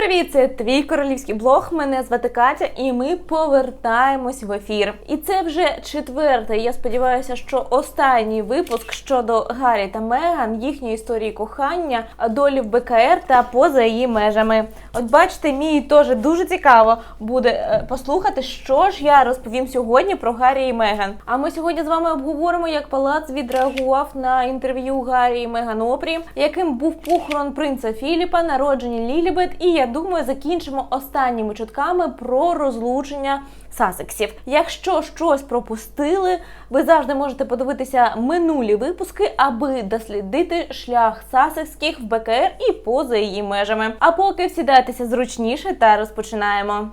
привіт! Це твій королівський блог. Мене звати Катя, і ми повертаємось в ефір. І це вже четвертий. Я сподіваюся, що останній випуск щодо Гаррі та Меган, їхньої історії кохання, долі в БКР та поза її межами. От бачите, мені теж дуже цікаво буде е, послухати, що ж я розповім сьогодні про Гаррі і Меган. А ми сьогодні з вами обговоримо, як палац відреагував на інтерв'ю Гаррі і Меган Опрі, яким був похорон принца Філіпа, народження Лілібет, і я думаю, закінчимо останніми чутками про розлучення Сасексів. Якщо щось пропустили, ви завжди можете подивитися минулі випуски, аби дослідити шлях Сасекських в БКР і поза її межами. А поки всідайтеся зручніше та розпочинаємо.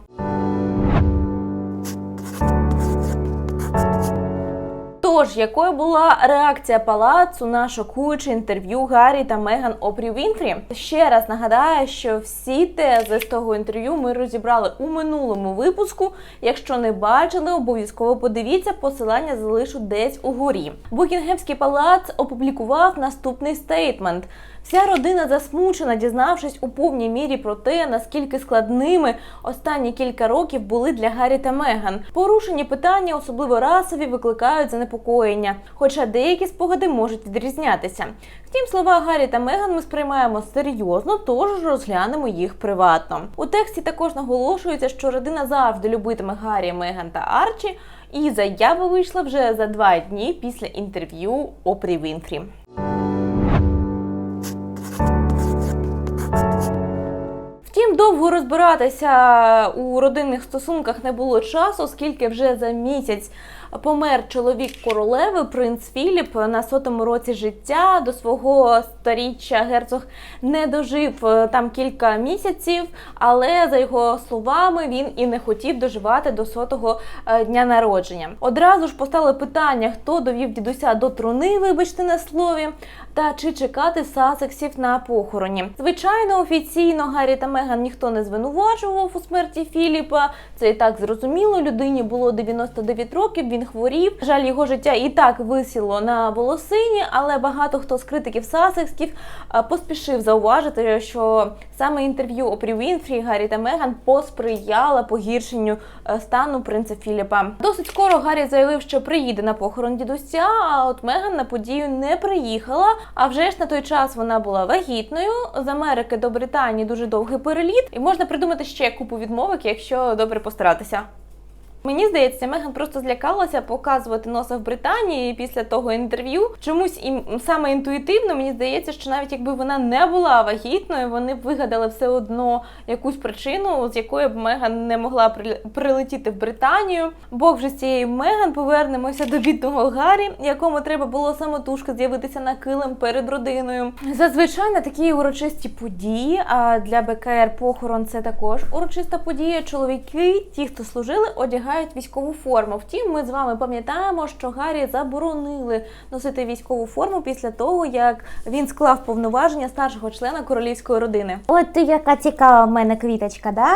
Тож, якою була реакція палацу на шокуюче інтерв'ю Гаррі та Меган Опрі Вінфрі? Ще раз нагадаю, що всі тези з того інтерв'ю ми розібрали у минулому випуску. Якщо не бачили, обов'язково подивіться, посилання залишу десь угорі. Букінгемський палац опублікував наступний стейтмент. Вся родина засмучена, дізнавшись у повній мірі про те, наскільки складними останні кілька років були для Гаррі та Меган. Порушені питання, особливо расові, викликають занепокоєння, хоча деякі спогади можуть відрізнятися. Втім, слова Гаррі та Меган ми сприймаємо серйозно, тож розглянемо їх приватно. У тексті також наголошується, що родина завжди любитиме Гаррі, Меган та Арчі. І заява вийшла вже за два дні після інтерв'ю Опрі Вінфрі. Довго розбиратися у родинних стосунках не було часу, оскільки вже за місяць помер чоловік королеви, принц Філіп на сотому році життя. До свого старіччя герцог не дожив е, там кілька місяців, але за його словами він і не хотів доживати до сотого е, дня народження. Одразу ж постало питання, хто довів дідуся до труни, вибачте на слові, та чи чекати сасексів на похороні. Звичайно, офіційно Гаррі та Меган ніхто не звинувачував у смерті Філіпа. Це і так зрозуміло. Людині було 99 років. Він хворів. Жаль, його життя і так висіло на волосині, але багато хто з критиків Сасексків поспішив зауважити, що саме інтерв'ю Опрі Вінфрі, Гаррі та Меган посприяла погіршенню стану принца Філіпа. Досить скоро Гаррі заявив, що приїде на похорон дідуся. А от Меган на подію не приїхала. А вже ж на той час вона була вагітною. З Америки до Британії дуже довгий переліт, і можна придумати ще купу відмовок, якщо добре постаратися. Мені здається, Меган просто злякалася показувати носа в Британії після того інтерв'ю. Чомусь і саме інтуїтивно мені здається, що навіть якби вона не була вагітною, вони б вигадали все одно якусь причину, з якої б Меган не могла прилетіти в Британію. Бог вже з цією Меган повернемося до бідного Гаррі, якому треба було самотужки з'явитися на килим перед родиною. Зазвичай на такі урочисті події. А для БКР похорон це також урочиста подія. Чоловіки, ті, хто служили, одягають одягають військову форму. Втім, ми з вами пам'ятаємо, що Гаррі заборонили носити військову форму після того, як він склав повноваження старшого члена королівської родини. От яка цікава в мене квіточка, да?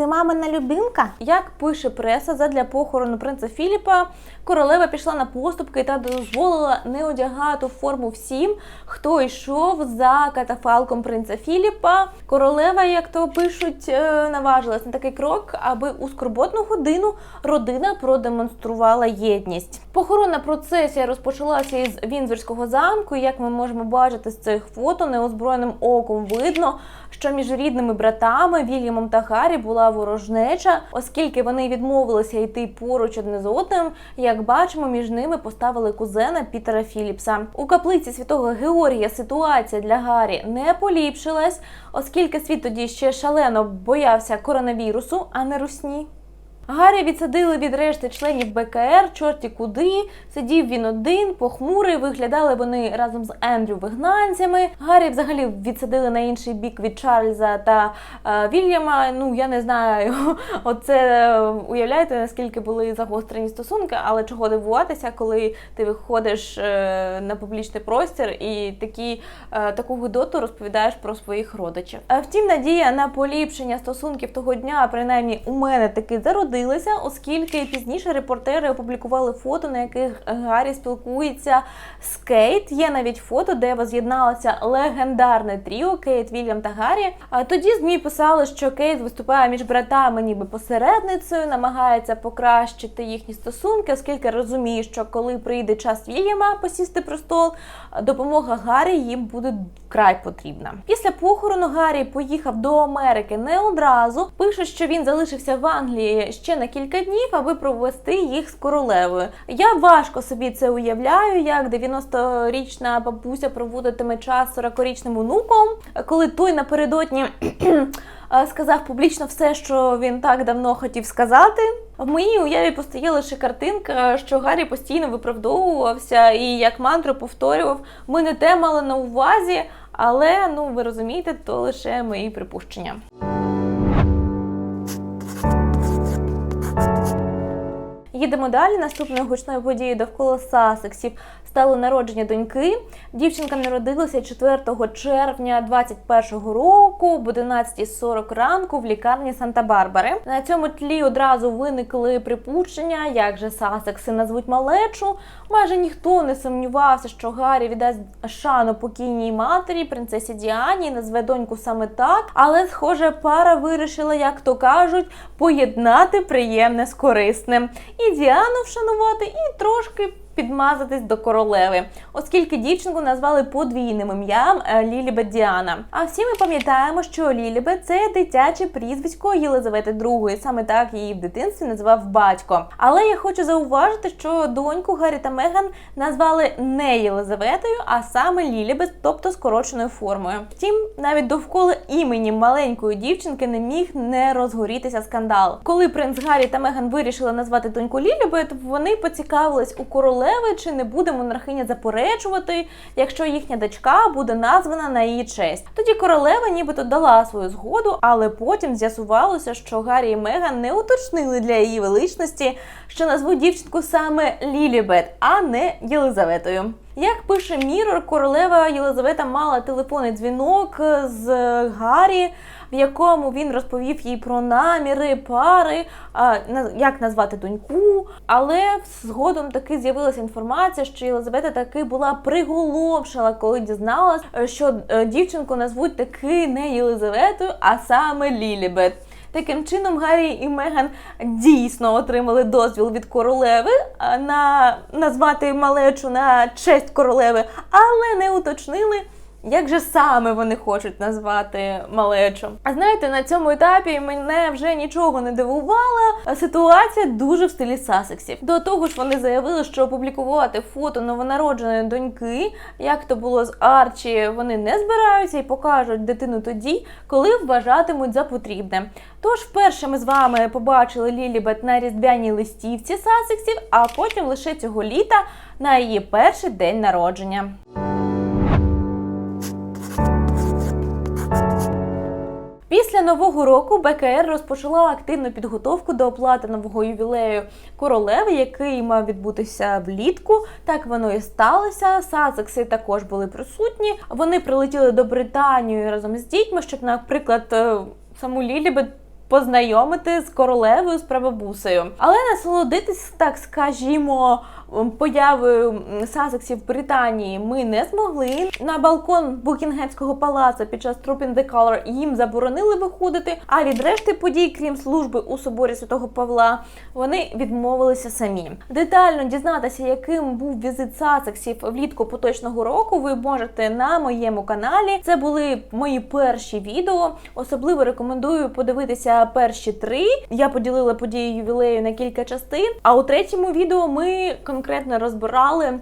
Ти мамина любимка? Як пише преса, задля похорону принца Філіпа, королева пішла на поступки та дозволила не одягати форму всім, хто йшов за катафалком принца Філіпа. Королева, як то пишуть, е, наважилась на такий крок, аби у скорботну годину родина продемонструвала єдність. Похоронна процесія розпочалася із Вінзорського замку. Як ми можемо бачити з цих фото, неозброєним оком видно, що між рідними братами Вільямом та Гаррі була ворожнеча, оскільки вони відмовилися йти поруч одне з одним. Як бачимо, між ними поставили кузена Пітера Філіпса. У каплиці святого Георгія ситуація для Гаррі не поліпшилась, оскільки світ тоді ще шалено боявся коронавірусу, а не русні. Гаррі відсадили від решти членів БКР, чорті куди. Сидів він один, похмурий. Виглядали вони разом з Ендрю вигнанцями. Гаррі взагалі відсадили на інший бік від Чарльза та е, Вільяма. Ну я не знаю, оце уявляєте, наскільки були загострені стосунки, але чого дивуватися, коли ти виходиш е, на публічний простір і такі, е, таку гидоту розповідаєш про своїх родичів. Е, втім, надія на поліпшення стосунків того дня, принаймні у мене таки зародилася народилася, оскільки пізніше репортери опублікували фото, на яких Гаррі спілкується з Кейт. Є навіть фото, де воз'єдналося легендарне тріо Кейт, Вільям та Гаррі. А тоді змі писали, що Кейт виступає між братами, ніби посередницею, намагається покращити їхні стосунки, оскільки розуміє, що коли прийде час Вільяма посісти престол, допомога Гаррі їм буде вкрай потрібна. Після похорону Гаррі поїхав до Америки не одразу. Пише, що він залишився в Англії ще на кілька днів, аби провести їх з королевою. Я важко собі це уявляю, як 90-річна бабуся проводитиме час 40-річним онуком, коли той напередодні. Сказав публічно все, що він так давно хотів сказати. В моїй уяві постає лише картинка, що Гаррі постійно виправдовувався і як мантру повторював: ми не те мали на увазі, але ну ви розумієте, то лише мої припущення. Їдемо далі. Наступною гучною подією довкола Сасексів стало народження доньки. Дівчинка народилася 4 червня 21-го року об 11.40 ранку в лікарні Санта-Барбари. На цьому тлі одразу виникли припущення, як же Сасекси назвуть малечу. Майже ніхто не сумнівався, що Гаррі віддасть шану покійній матері, принцесі Діані, і назве доньку саме так. Але, схоже, пара вирішила, як то кажуть, поєднати приємне з корисним. І Діану вшанувати, і трошки підмазатись до королеви, оскільки дівчинку назвали подвійним ім'ям е, Лілібет Діана. А всі ми пам'ятаємо, що Лілібет це дитяче прізвисько Єлизавети II, саме так її в дитинстві називав батько. Але я хочу зауважити, що доньку Гаррі та Меган назвали не Єлизаветою, а саме Лілібет, тобто скороченою формою. Втім, навіть довкола імені маленької дівчинки не міг не розгорітися скандал. Коли принц Гаррі та Меган вирішили назвати доньку Лілібет, вони поцікавились у королеви, не буде монархиня заперечувати, якщо їхня дочка буде названа на її честь. Тоді королева нібито дала свою згоду, але потім з'ясувалося, що Гаррі і Меган не уточнили для її величності, що назвуть дівчинку саме Лілібет, а не Єлизаветою. Як пише Мірор, королева Єлизавета мала телефонний дзвінок з Гаррі, в якому він розповів їй про наміри пари, а, на- як назвати доньку. Але згодом таки з'явилася інформація, що Єлизавета таки була приголомшена, коли дізналась, е, що е, дівчинку назвуть таки не Єлизаветою, а саме Лілібет. Таким чином, Гаррі і Меган дійсно отримали дозвіл від королеви на назвати малечу на честь королеви, але не уточнили. Як же саме вони хочуть назвати малечу? А знаєте, на цьому етапі мене вже нічого не дивувало. а Ситуація дуже в стилі Сасексів. До того ж, вони заявили, що опублікувати фото новонародженої доньки, як то було з Арчі, вони не збираються і покажуть дитину тоді, коли вважатимуть за потрібне. Тож, вперше ми з вами побачили Лілібет на різдвяній листівці Сасексів, а потім лише цього літа на її перший день народження. Після нового року БКР розпочала активну підготовку до оплати нового ювілею королеви, який мав відбутися влітку. Так воно і сталося. Сасекси також були присутні. Вони прилетіли до Британії разом з дітьми, щоб, наприклад, е, саму Лілібет познайомити з королевою з правобусею. Але насолодитись, так скажімо, появою Сасексів в Британії ми не змогли. На балкон Букінгемського палацу під час Troop in the Color їм заборонили виходити. А від решти подій, крім служби у соборі Святого Павла, вони відмовилися самі. Детально дізнатися, яким був візит Сасексів влітку поточного року, ви можете на моєму каналі. Це були мої перші відео. Особливо рекомендую подивитися перші три. Я поділила події ювілею на кілька частин. А у третьому відео ми конкретно розбирали.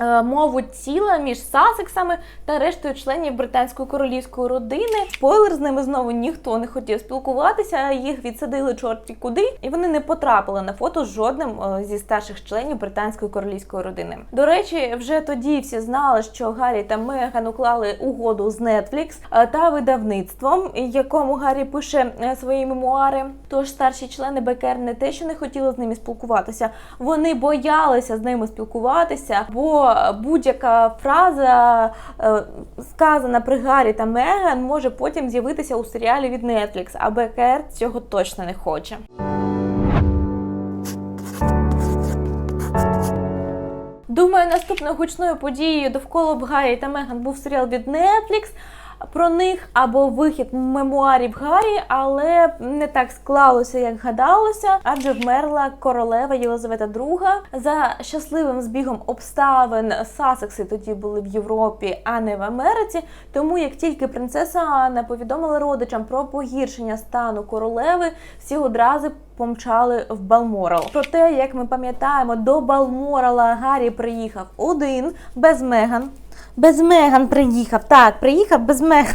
Е, Мову тіла між Сасексами та рештою членів британської королівської родини. Спойлер, з ними знову ніхто не хотів спілкуватися. Їх відсадили чорті куди, і вони не потрапили на фото з жодним е, зі старших членів британської королівської родини. До речі, вже тоді всі знали, що Гаррі та Меган уклали угоду з Netflix е, та видавництвом, якому Гаррі пише свої мемуари. Тож старші члени БКР не те, що не хотіли з ними спілкуватися, вони боялися з ними спілкуватися, бо будь-яка фраза, е, сказана при Гаррі та Меган, може потім з'явитися у серіалі від Netflix, а БКР цього точно не хоче. Думаю, наступною гучною подією довкола Гаррі та Меган був серіал від Netflix про них або вихід мемуарів Гаррі, але не так склалося, як гадалося, адже вмерла королева Єлизавета II. За щасливим збігом обставин Сасекси тоді були в Європі, а не в Америці. Тому як тільки принцеса Анна повідомила родичам про погіршення стану королеви, всі одразу помчали в Балморал. Проте, як ми пам'ятаємо, до Балморала Гаррі приїхав один без Меган. Без Меган приїхав. Так, приїхав без Меган.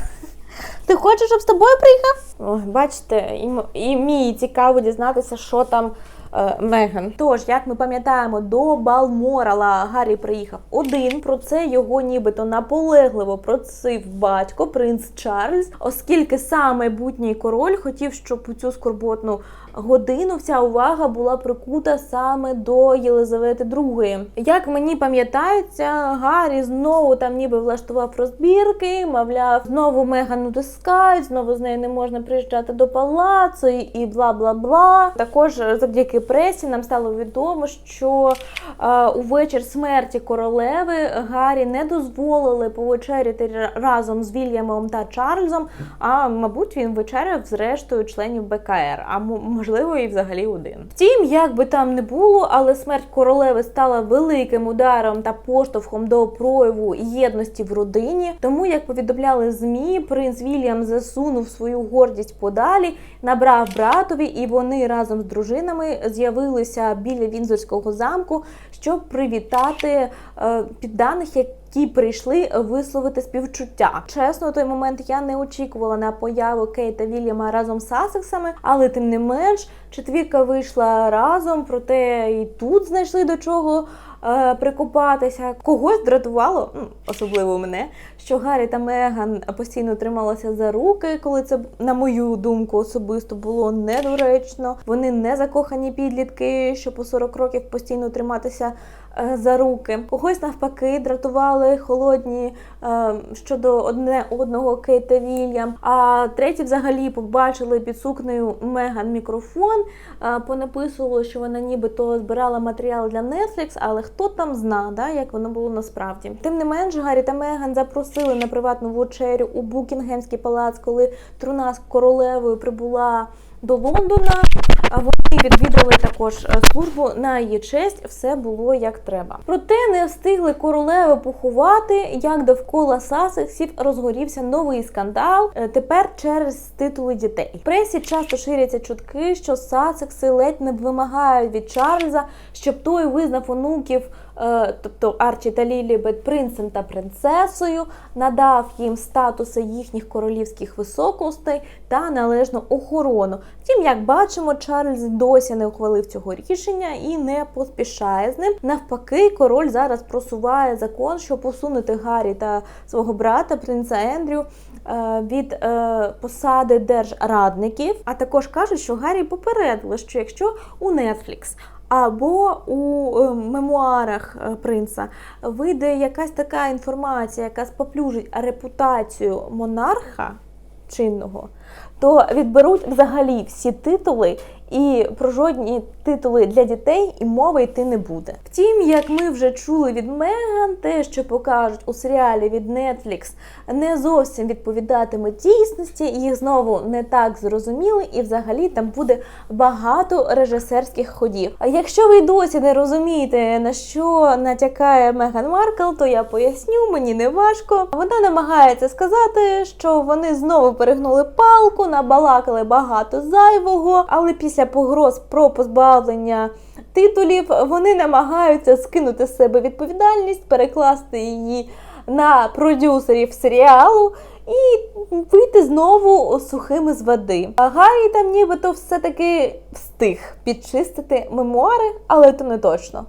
Ти хочеш, щоб з тобою приїхав? Ой, бачите, і, і мені цікаво дізнатися, що там е, Меган. Тож, як ми пам'ятаємо, до Балморала Гаррі приїхав один. Про це його нібито наполегливо просив батько, принц Чарльз, оскільки сам майбутній король хотів, щоб у цю скорботну годину вся увага була прикута саме до Єлизавети II. Як мені пам'ятається, Гаррі знову там ніби влаштував розбірки, мовляв, знову Меган утискають, знову з нею не можна приїжджати до палацу і- бла бла бла. Також завдяки пресі нам стало відомо, що е, у вечір смерті королеви Гаррі не дозволили повечеряти ра- разом з Вільямом та Чарльзом. А мабуть, він вечеряв з рештою членів БКР, а м- можливо, і взагалі один. Втім, як би там не було, але смерть королеви стала великим ударом та поштовхом до прояву єдності в родині. Тому, як повідомляли змі, принц Вільям засунув свою гордість подалі, набрав братові, і вони разом з дружинами з'явилися біля Вінзорського замку, щоб привітати е, підданих, які прийшли висловити співчуття. Чесно, у той момент я не очікувала на появу Кейта Вільяма разом з Сасексами, але тим не менш, четвірка вийшла разом, проте і тут знайшли до чого. е, Прикопатися когось дратувало, ну, особливо мене, що Гаррі та Меган постійно трималися за руки, коли це, на мою думку, особисто було недоречно. Вони не закохані підлітки, що по 40 років постійно триматися за руки. Когось навпаки дратували холодні е, щодо одне одного Кейт та Вільям. А треті взагалі побачили під сукнею Меган мікрофон, е, понаписували, що вона нібито збирала матеріал для Netflix, але хто там зна, да, як воно було насправді. Тим не менш, Гаррі та Меган запросили на приватну вечерю у Букінгемський палац, коли труна з королевою прибула до Лондона. А вони відвідали також е, службу на її честь. Все було як треба. Проте не встигли королеви поховати, як довкола Сасексів розгорівся новий скандал. е, Тепер через титули дітей. В пресі часто ширяться чутки, що Сасекси ледь не вимагають від Чарльза, щоб той визнав онуків. Е, Тобто Арчі та Лілібет принцем та принцесою, надав їм статуси їхніх королівських високостей та належну охорону. Втім, як бачимо, Чарльз досі не ухвалив цього рішення і не поспішає з ним. Навпаки, король зараз просуває закон, щоб усунути Гаррі та свого брата, принца Ендрю. е, Від е, посади держрадників, а також кажуть, що Гаррі попередили, що якщо у Netflix або у е, мемуарах е, принца вийде якась така інформація, яка споплюжить репутацію монарха чинного, то відберуть взагалі всі титули, і про жодні титули для дітей і мови йти не буде. Втім, як ми вже чули від Меган, те, що покажуть у серіалі від Netflix, не зовсім відповідатиме дійсності, їх знову не так зрозуміли, і взагалі там буде багато режисерських ходів. А якщо ви досі не розумієте, на що натякає Меган Маркл, то я поясню, мені не важко. Вона намагається сказати, що вони знову перегнули палку, набалакали багато зайвого, але після погроз про позбавлення титулів вони намагаються скинути з себе відповідальність, перекласти її на продюсерів серіалу. І вийти знову сухими з води. А Гаррі там нібито все-таки встиг підчистити мемуари, але то не точно.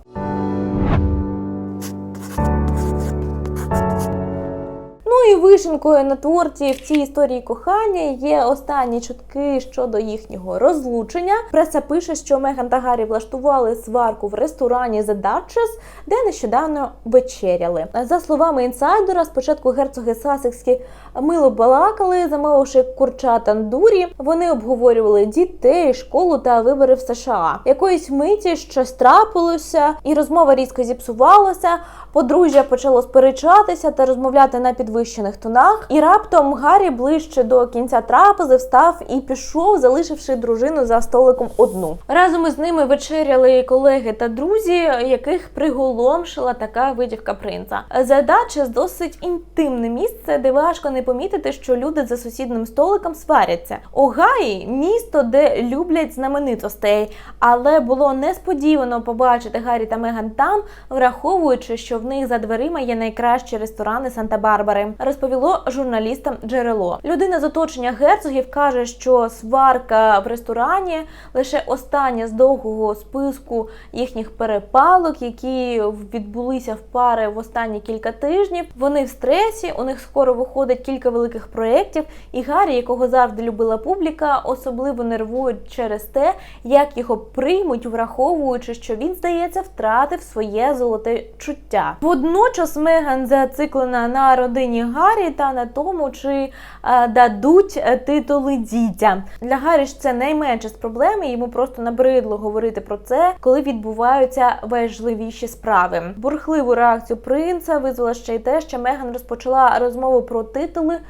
Ну вишенкою на творці в цій історії кохання є останні чутки щодо їхнього розлучення. Преса пише, що Меган та Гаррі влаштували сварку в ресторані The Duchess, де нещодавно вечеряли. За словами інсайдера, спочатку герцоги Сасекські мило балакали, замовивши курча тандурі. Вони обговорювали дітей, школу та вибори в США. Якоїсь миті щось трапилося, і розмова різко зіпсувалася. Подружжя почало сперечатися та розмовляти на підвищених тонах. І раптом Гаррі ближче до кінця трапези встав і пішов, залишивши дружину за столиком одну. Разом із ними вечеряли колеги та друзі, яких приголомшила така витівка принца. Задача з досить інтимне місце, де важко не помітити, що люди за сусідним столиком сваряться. Огаї місто, де люблять знаменитостей, але було несподівано побачити Гаррі та Меган там, враховуючи, що в них за дверима є найкращі ресторани Санта-Барбари, розповіло журналістам джерело. Людина з оточення герцогів каже, що сварка в ресторані лише остання з довгого списку їхніх перепалок, які відбулися в пари в останні кілька тижнів. Вони в стресі, у них скоро виходить кілька великих проєктів, і Гаррі, якого завжди любила публіка, особливо нервують через те, як його приймуть, враховуючи, що він, здається, втратив своє золоте чуття. Водночас Меган зациклена на родині Гаррі та на тому, чи е, дадуть е, титули дітям. Для Гаррі ж це найменше з проблем, і йому просто набридло говорити про це, коли відбуваються важливіші справи. Бурхливу реакцію принца визвала ще й те, що Меган розпочала розмову про титули.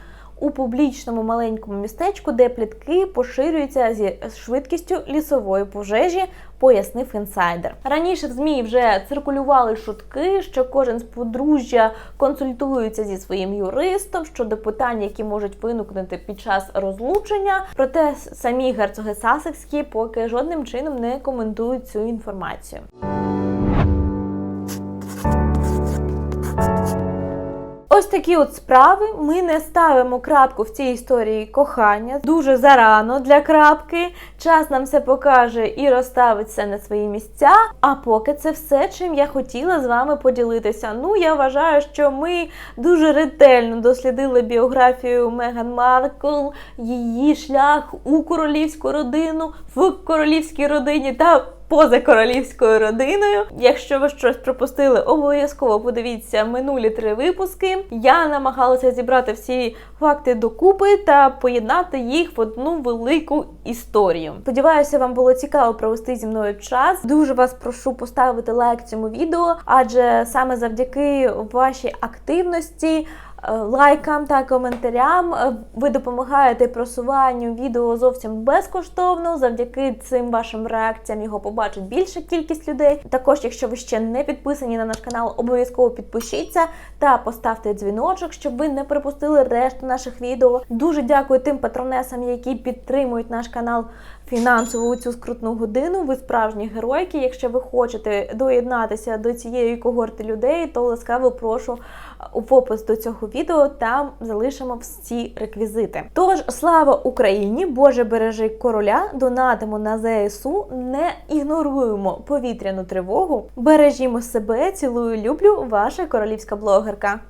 У публічному маленькому містечку, де плітки поширюються зі швидкістю лісової пожежі, пояснив інсайдер. Раніше в змі вже циркулювали шутки, що кожен з подружжя консультується зі своїм юристом щодо питань, які можуть виникнути під час розлучення. Проте самі герцоги Сасекські поки жодним чином не коментують цю інформацію. Ось такі от справи. Ми не ставимо крапку в цій історії кохання. Дуже зарано для крапки. Час нам все покаже і розставить все на свої місця. А поки це все, чим я хотіла з вами поділитися. Ну, я вважаю, що ми дуже ретельно дослідили біографію Меган Маркл, її шлях у королівську родину, в королівській родині та поза королівською родиною. Якщо ви щось пропустили, обов'язково подивіться минулі три випуски. Я намагалася зібрати всі факти докупи та поєднати їх в одну велику історію. Сподіваюся, вам було цікаво провести зі мною час. Дуже вас прошу поставити лайк цьому відео, адже саме завдяки вашій активності. Е, Лайкам та коментарям е, ви допомагаєте просуванню відео зовсім безкоштовно. Завдяки цим вашим реакціям його побачить більша кількість людей. Також, якщо ви ще не підписані на наш канал, обов'язково підпишіться та поставте дзвіночок, щоб ви не пропустили решту наших відео. Дуже дякую тим патронесам, які підтримують наш канал фінансово у цю скрутну годину. Ви справжні геройки. Якщо ви хочете доєднатися до цієї когорти людей, то ласкаво прошу в опис до цього відео. Там залишимо всі реквізити. Тож слава Україні! Боже бережи короля! Донатимо на ЗСУ, не ігноруємо повітряну тривогу. Бережімо себе, цілую, люблю, ваша королівська блогерка.